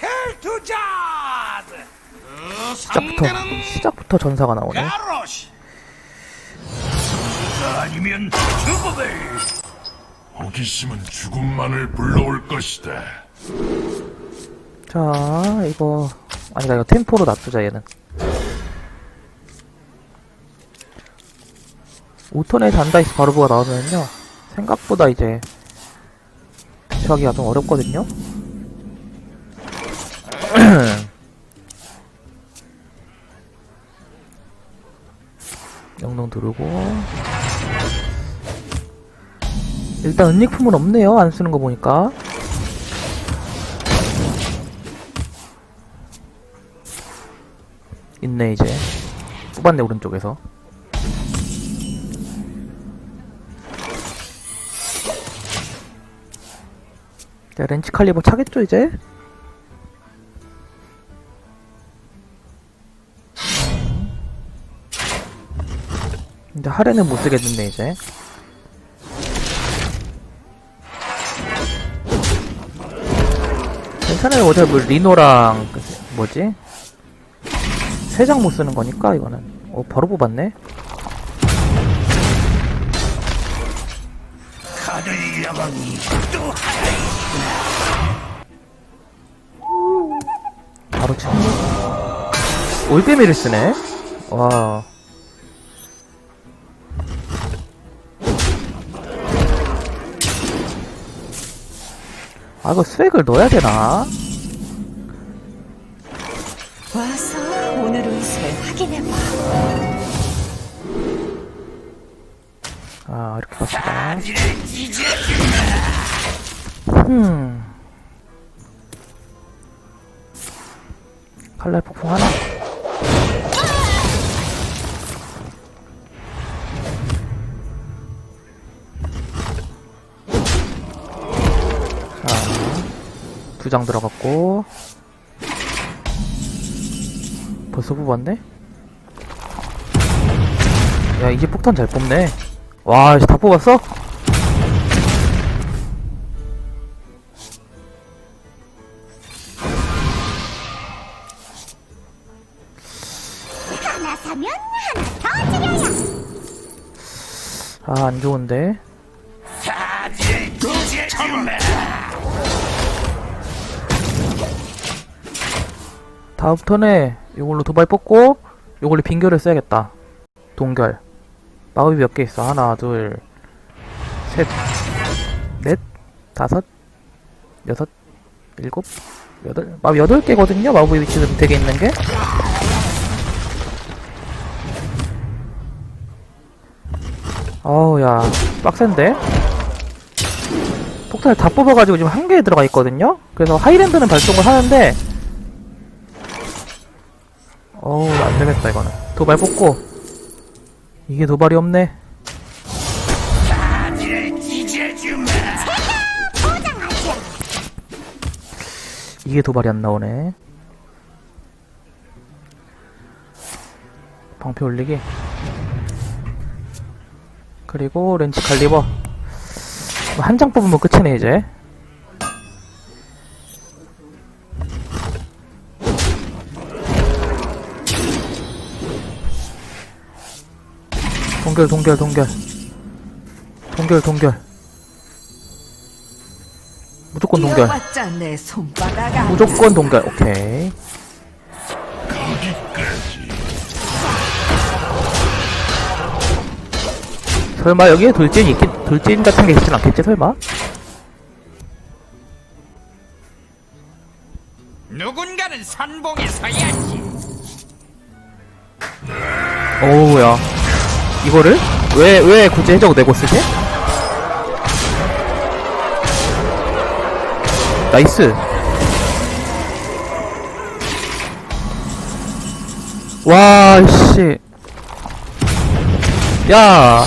그 시작부터 시작부터 전사가 나오네. 가로시 아니면 죽음을 호기심은 죽음만을 불러올 것이다. 자, 이거 아니다 이거 템포로 놔두자 얘는. 5턴에 단다이스 바르브가 나오면요 생각보다 이제 대처하기가 좀 어렵거든요. 영동 두르고. 일단 은닉품은 없네요 안 쓰는 거 보니까. 있네 이제. 뽑았네 오른쪽에서. 자 렌치 칼리버 차겠죠 이제 이제 하레는 못 쓰겠는데 이제. 괜찮아요. 어차피 뭐 리노랑 그 뭐지? 세 장 못 쓰는 거니까 이거는. 어 바로 뽑았네? 바로 치 올빼미를 쓰네? 와 아, 이거 스웩을 넣어야 되나? 와서 오늘 운세를 확인해봐. 아, 이렇게 갑시다. 바지를 찢어 흠. 칼날 폭풍 하나. 두 장 들어갔고. 벌써 뽑았네? 야, 이제 폭탄 잘 뽑네. 와, 이제 다 뽑았어? 아, 안 좋은데. 다음 턴에 이걸로 도발 뽑고 이걸로 빙결을 써야겠다. 동결. 마법이 몇 개 있어? 하나, 둘, 셋, 넷, 다섯, 여섯, 일곱, 여덟. 마법 여덟 개거든요. 위치 좀 되게 있는 게. 어우 야 빡센데 폭탄을 다 뽑아가지고 지금 한 개에 들어가 있거든요 그래서 하이랜드는 발동을 하는데 어우 안되겠다 이거는. 도발 뽑고. 이게 도발이 없네. 이게 도발이 안 나오네. 방패 올리기. 그리고 렌치 칼리버. 한 장 뽑으면 끝이네 이제 동결 동결 동결. 동결 동결. 무조건 동결. 내 손바닥 무조건 동결. 오케이. 설마 여기에 돌진 있긴 돌진 같은 게 있진 않겠지 설마? 누군가는 선봉에 서야지. 오우야 이거를 왜 왜 굳이 해적 내고 쓰지? 나이스 와 씨. 야